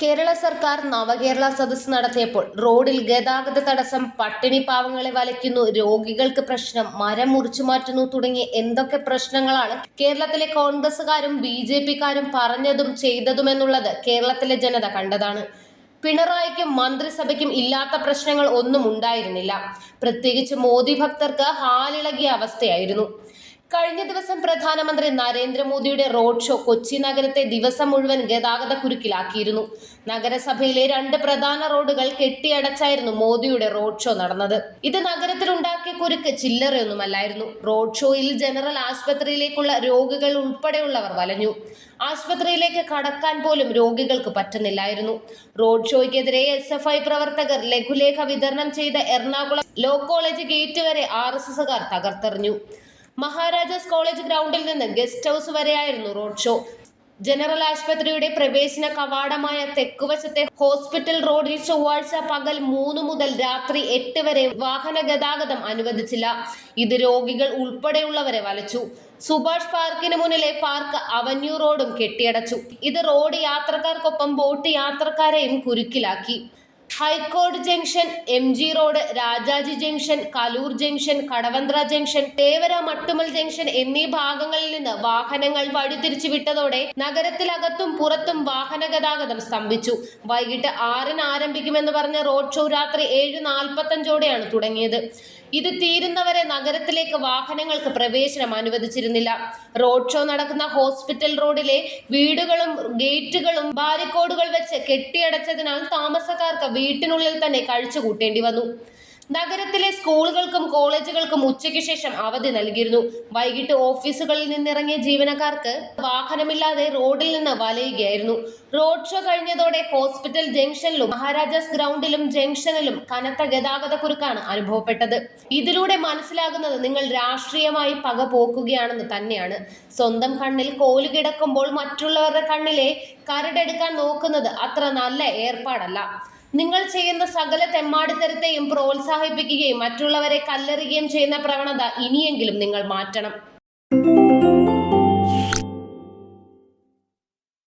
കേരള സർക്കാർ നവകേരള സദസ് നടത്തിയപ്പോൾ റോഡിൽ ഗതാഗത തടസ്സം പട്ടിണി പാവങ്ങളെ വലയ്ക്കുന്നു രോഗികൾക്ക് പ്രശ്നം മരം മുറിച്ചു മാറ്റുന്നു തുടങ്ങിയ എന്തൊക്കെ പ്രശ്നങ്ങളാണ് കേരളത്തിലെ കോൺഗ്രസുകാരും ബി ജെ പിക്കാരും പറഞ്ഞതും ചെയ്തതുമെന്നുള്ളത് കേരളത്തിലെ ജനത കണ്ടതാണ്. പിണറായിക്കും മന്ത്രിസഭയ്ക്കും ഇല്ലാത്ത പ്രശ്നങ്ങൾ ഒന്നും ഉണ്ടായിരുന്നില്ല. പ്രത്യേകിച്ച് മോദി ഭക്തർക്ക് ഹാലിളകിയ അവസ്ഥയായിരുന്നു. കഴിഞ്ഞ ദിവസം പ്രധാനമന്ത്രി നരേന്ദ്രമോദിയുടെ റോഡ് ഷോ കൊച്ചി നഗരത്തെ ദിവസം മുഴുവൻ ഗതാഗത കുരുക്കിലാക്കിയിരുന്നു. നഗരസഭയിലെ രണ്ട് പ്രധാന റോഡുകൾ കെട്ടിയടച്ചായിരുന്നു മോദിയുടെ റോഡ് ഷോ നടന്നത്. ഇത് നഗരത്തിലുണ്ടാക്കിയ കുരുക്ക് ചില്ലറയൊന്നുമല്ലായിരുന്നു. റോഡ് ഷോയിൽ ജനറൽ ആശുപത്രിയിലേക്കുള്ള രോഗികൾ ഉൾപ്പെടെയുള്ളവർ വലഞ്ഞു. ആശുപത്രിയിലേക്ക് കടക്കാൻ പോലും രോഗികൾക്ക് പറ്റുന്നില്ലായിരുന്നു. റോഡ് ഷോയ്ക്കെതിരെ എസ് എഫ് ഐ പ്രവർത്തകർ ലഘുലേഖ വിതരണം ചെയ്ത എറണാകുളം ലോ കോളേജ് ഗേറ്റ് വരെ ആർ എസ് എസുകാർ തകർത്തെറിഞ്ഞു. മഹാരാജാസ് കോളേജ് ഗ്രൗണ്ടിൽ നിന്ന് ഗസ്റ്റ് ഹൗസ് വരെയായിരുന്നു റോഡ് ഷോ. ജനറൽ ആശുപത്രിയുടെ പ്രവേശന കവാടമായ തെക്കുവശത്തെ ഹോസ്പിറ്റൽ റോഡിൽ ചൊവ്വാഴ്ച പകൽ മൂന്ന് മുതൽ രാത്രി എട്ട് വരെ വാഹന ഗതാഗതം അനുവദിച്ചില്ല. ഇത് രോഗികൾ ഉൾപ്പെടെയുള്ളവരെ വലച്ചു. സുഭാഷ് പാർക്കിന് മുന്നിലെ പാർക്ക് അവന്യൂ റോഡും കെട്ടിയടച്ചു. ഇത് റോഡ് യാത്രക്കാർക്കൊപ്പം ബോട്ട് യാത്രക്കാരെയും കുരുക്കിലാക്കി. High court junction M G road Rajaji junction Kaloor junction Kadavanthra junction Thevara Mattummal junction എന്നീ ഭാഗങ്ങളിൽ നിന്ന് വാഹനങ്ങൾ വഴിതിരിച്ചു വിട്ടതോടെ നഗരത്തിലകത്തും പുറത്തും വാഹന ഗതാഗതം സ്തംഭിച്ചു. വൈകിട്ട് ആറിന് ആരംഭിക്കുമെന്ന് പറഞ്ഞ റോഡ് ഷോ രാത്രി ഏഴ് നാൽപ്പത്തഞ്ചോടെയാണ് തുടങ്ങിയത്. ഇത് തീരുന്നവരെ നഗരത്തിലേക്ക് വാഹനങ്ങൾക്ക് പ്രവേശനം അനുവദിച്ചിരുന്നില്ല. റോഡ് ഷോ നടക്കുന്ന ഹോസ്പിറ്റൽ റോഡിലെ വീടുകളും ഗേറ്റുകളും ബാരിക്കോഡുകൾ വെച്ച് കെട്ടിയടച്ചതിനാൽ താമസക്കാർക്ക് വീട്ടിനുള്ളിൽ തന്നെ കഴിച്ചുകൂട്ടേണ്ടി വന്നു. നഗരത്തിലെ സ്കൂളുകൾക്കും കോളേജുകൾക്കും ഉച്ചയ്ക്ക് ശേഷം അവധി നൽകിയിരുന്നു. വൈകിട്ട് ഓഫീസുകളിൽ നിന്നിറങ്ങിയ ജീവനക്കാർക്ക് വാഹനമില്ലാതെ റോഡിൽ നിന്ന് വലയുകയായിരുന്നു. റോഡ് ഷോ കഴിഞ്ഞതോടെ ഹോസ്പിറ്റൽ ജംഗ്ഷനിലും മഹാരാജാസ് ഗ്രൗണ്ടിലും ജംഗ്ഷനിലും കനത്ത ഗതാഗത കുരുക്കാണ് അനുഭവപ്പെട്ടത്. ഇതിലൂടെ മനസ്സിലാകുന്നത് നിങ്ങൾ രാഷ്ട്രീയമായി പക പോക്കുകയാണെന്ന് തന്നെയാണ്. സ്വന്തം കണ്ണിൽ കോൽ കിടക്കുമ്പോൾ മറ്റുള്ളവരുടെ കണ്ണിലെ കരടെടുക്കാൻ നോക്കുന്നത് അത്ര നല്ല ഏർപ്പാടല്ല. നിങ്ങൾ ചെയ്യുന്ന സകല തെമ്മാടിത്തരത്തെയും പ്രോത്സാഹിപ്പിക്കുകയും മറ്റുള്ളവരെ കല്ലെറിയുകയും ചെയ്യുന്ന പ്രവണത ഇനിയെങ്കിലും നിങ്ങൾ മാറ്റണം.